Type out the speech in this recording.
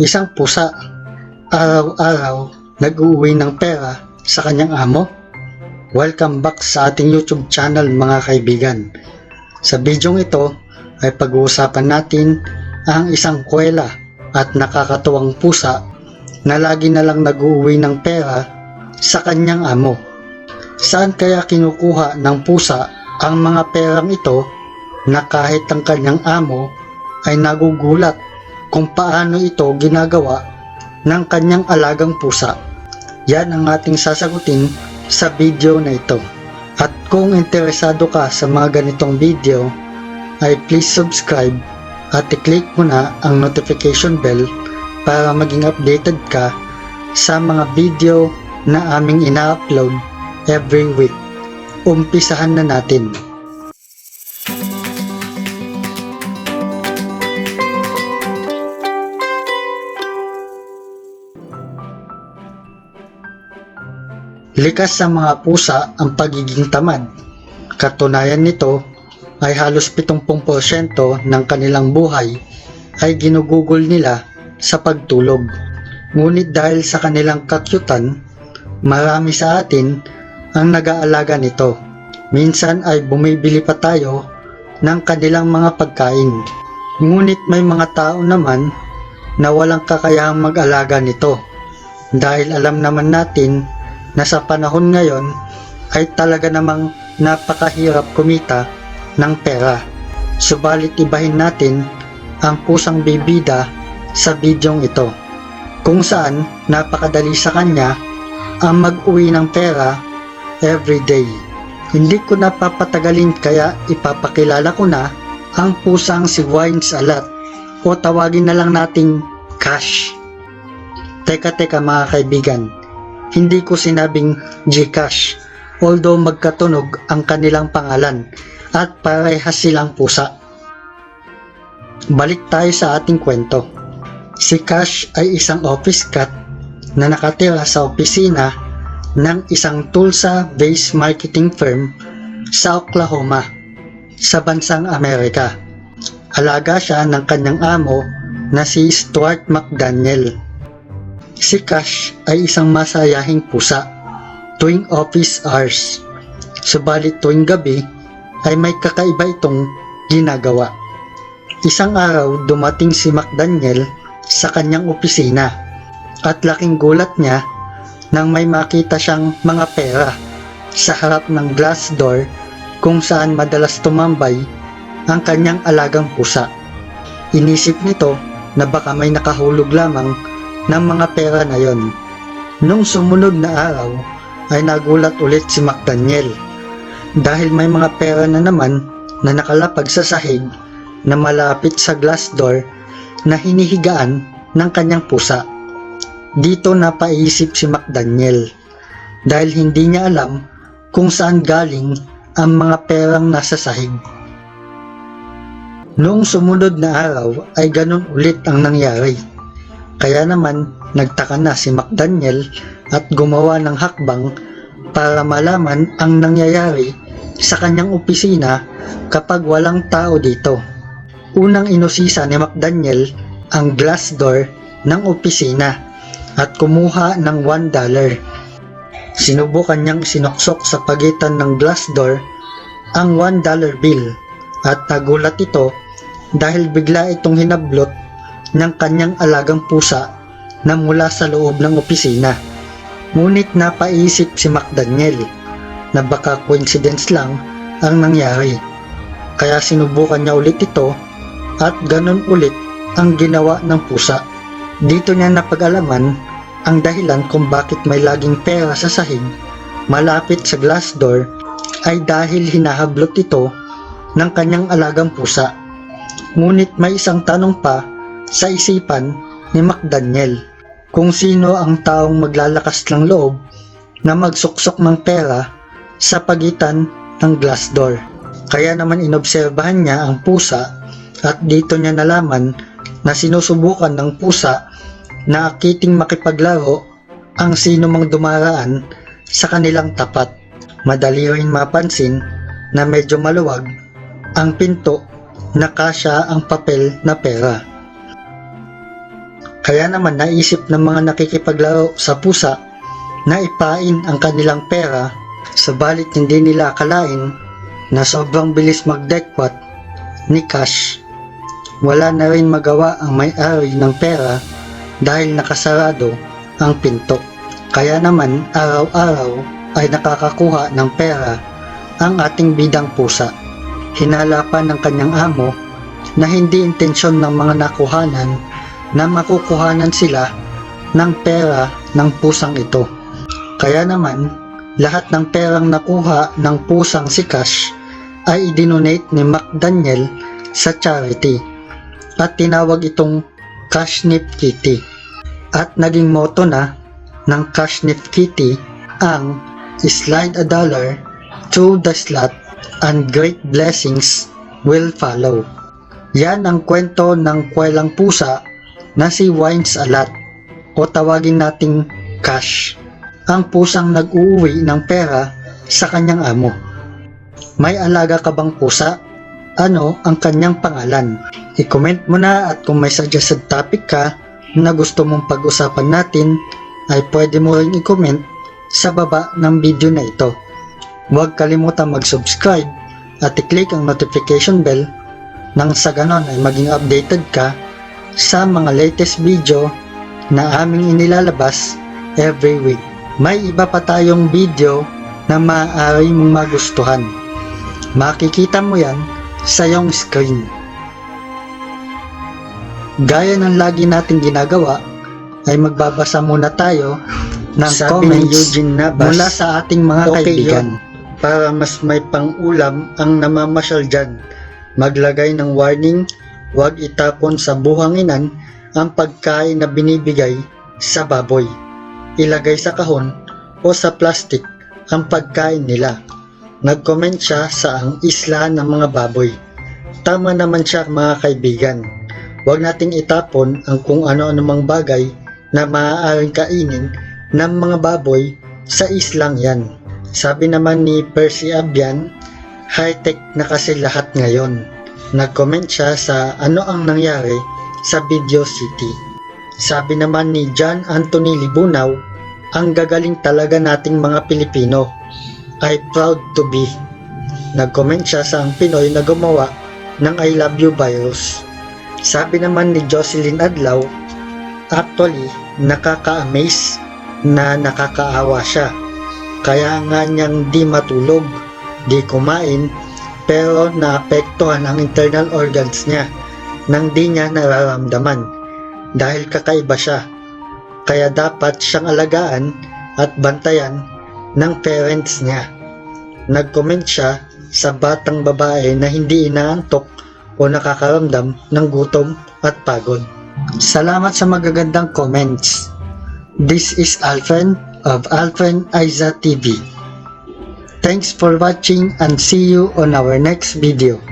Isang pusa, araw-araw nag-uwi ng pera sa kanyang amo. Welcome back sa ating YouTube channel mga kaibigan. Sa bidyong ito ay pag-uusapan natin ang isang kwela at nakakatuwang pusa na lagi na lang nag-uwi ng pera sa kanyang amo. Saan kaya kinukuha ng pusa ang mga perang ito na kahit ang kanyang amo ay nagugulat kung paano ito ginagawa ng kanyang alagang pusa. Yan ang ating sasagutin sa video na ito. At kung interesado ka sa mga ganitong video, ay please subscribe at i-click mo na ang notification bell para maging updated ka sa mga video na aming ina-upload every week. Umpisahan na natin. Likas sa mga pusa ang pagiging tamad. Katunayan nito ay halos 70% ng kanilang buhay ay ginugugol nila sa pagtulog. Ngunit dahil sa kanilang kakyutan, marami sa atin ang nag-aalaga nito. Minsan ay bumibili pa tayo ng kanilang mga pagkain. Ngunit may mga tao naman na walang kakayahang mag-alaga nito. Dahil alam naman natin na sa panahon ngayon ay talaga namang napakahirap kumita ng pera. Subalit ibahin natin ang pusang bibida sa bidyong ito kung saan napakadali sa kanya ang mag-uwi ng pera everyday. Hindi ko napapatagalin kaya ipapakilala ko na ang pusang si Wine Salat o tawagin na lang nating Cash. Teka teka mga kaibigan, hindi ko sinabing Gcash although magkatunog ang kanilang pangalan at parehas silang pusa. Balik tayo sa ating kwento. Si Cash ay isang office cat na nakatira sa opisina ng isang Tulsa-based marketing firm sa Oklahoma, sa bansang Amerika. Alaga siya ng kanyang amo na si Stuart McDaniel. Si Cash ay isang masayahing pusa tuwing office hours. Subalit tuwing gabi ay may kakaiba itong ginagawa. Isang araw dumating si McDaniel sa kanyang opisina at laking gulat niya nang may makita siyang mga pera sa harap ng glass door kung saan madalas tumambay ang kanyang alagang pusa. Inisip nito na baka may nakahulog lamang ng mga pera na yon. Nung sumunod na araw ay nagulat ulit si McDaniel dahil may mga pera na naman na nakalapag sa sahig na malapit sa glass door na hinihigaan ng kanyang pusa. Dito napaisip si McDaniel dahil hindi niya alam kung saan galing ang mga perang nasa sahig. Noong sumunod na araw ay ganun ulit ang nangyari. Kaya naman nagtaka na si McDaniel at gumawa ng hakbang para malaman ang nangyayari sa kanyang opisina kapag walang tao dito. Unang inusisa ni McDaniel ang glass door ng opisina at kumuha ng $1 dollar. Sinubukan niyang sinuksok sa pagitan ng glass door ang $1 dollar bill at nagulat ito dahil bigla itong hinablot ng kanyang alagang pusa na mula sa loob ng opisina. Ngunit napaisip si McDaniel na baka coincidence lang ang nangyari. Kaya sinubukan niya ulit ito at ganun ulit ang ginawa ng pusa. Dito niya napag-alaman ang dahilan kung bakit may laging pera sa sahig malapit sa glass door ay dahil hinahablot ito ng kanyang alagang pusa. Ngunit may isang tanong pa sa isipan ni McDaniel kung sino ang taong maglalakas ng loob na magsuksok ng pera sa pagitan ng glass door. Kaya naman inobserbahan niya ang pusa at dito niya nalaman na sinusubukan ng pusa na akiting makipaglaro ang sino mang dumaraan sa kanilang tapat. Madali rin mapansin na medyo maluwag ang pinto na kasya ang papel na pera. Kaya naman naisip ng mga nakikipaglaro sa pusa na ipain ang kanilang pera subalit hindi nila akalain na sobrang bilis magdekwat ni Cash. Wala na rin magawa ang may-ari ng pera dahil nakasarado ang pinto. Kaya naman araw-araw ay nakakakuha ng pera ang ating bidang pusa. Hinala pa ng kanyang amo na hindi intensyon ng mga nakuhanan na makukuhanan sila ng pera ng pusang ito. Kaya naman, lahat ng perang nakuha ng pusang si Cash ay idinonate ni McDaniel sa charity at tinawag itong Cash Nip Kitty. At naging motto na ng Cash Nip Kitty ang Slide a dollar through the slot and great blessings will follow. Yan ang kwento ng kwelang pusa na si Wines Alat o tawagin nating Cash. Ang pusang nag-uuwi ng pera sa kanyang amo. May alaga ka bang pusa? Ano ang kanyang pangalan? I-comment mo na at kung may suggested topic ka na gusto mong pag-usapan natin ay pwede mo rin i-comment sa baba ng video na ito. Huwag kalimutan mag-subscribe at i-click ang notification bell nang sa ganon ay maging updated ka sa mga latest video na aming inilalabas every week. May iba pa tayong video na maaari mong magustuhan. Makikita mo yan sa iyong screen. Gaya ng lagi nating ginagawa, ay magbabasa muna tayo ng Sabi comments Eugene Navas, mula sa ating mga okay kaibigan. para mas may pang-ulam ang namamasyal dyan. Maglagay ng warning, huwag itapon sa buhanginan ang pagkain na binibigay sa baboy. Ilagay sa kahon o sa plastic ang pagkain nila. Nag-comment siya sa ang isla ng mga baboy. Tama naman siya mga kaibigan. Huwag nating itapon ang kung ano-ano mang bagay na maaaring kainin ng mga baboy sa islang yan. Sabi naman ni Percy Abian, high-tech na kasi lahat ngayon. Nag-comment siya sa ano ang nangyari sa Video City. Sabi naman ni John Anthony Libunaw, ang gagaling talaga nating mga Pilipino. I proud to be. Nag-comment siya sa ang Pinoy na gumawa ng I love you virus. Sabi naman ni Jocelyn Adlaw, actually, nakaka-amaze na nakakaawa siya. Kaya nga niyang di matulog, di kumain, pero naapektuhan ang internal organs niya nang di niya nararamdaman dahil kakaiba siya. Kaya dapat siyang alagaan at bantayan ng parents niya. Nag-comment siya sa batang babae na hindi inaantok o nakakaramdam ng gutom at pagod. Salamat sa magagandang comments. This is Alfred of Alfred Aiza TV. Thanks for watching and see you on our next video.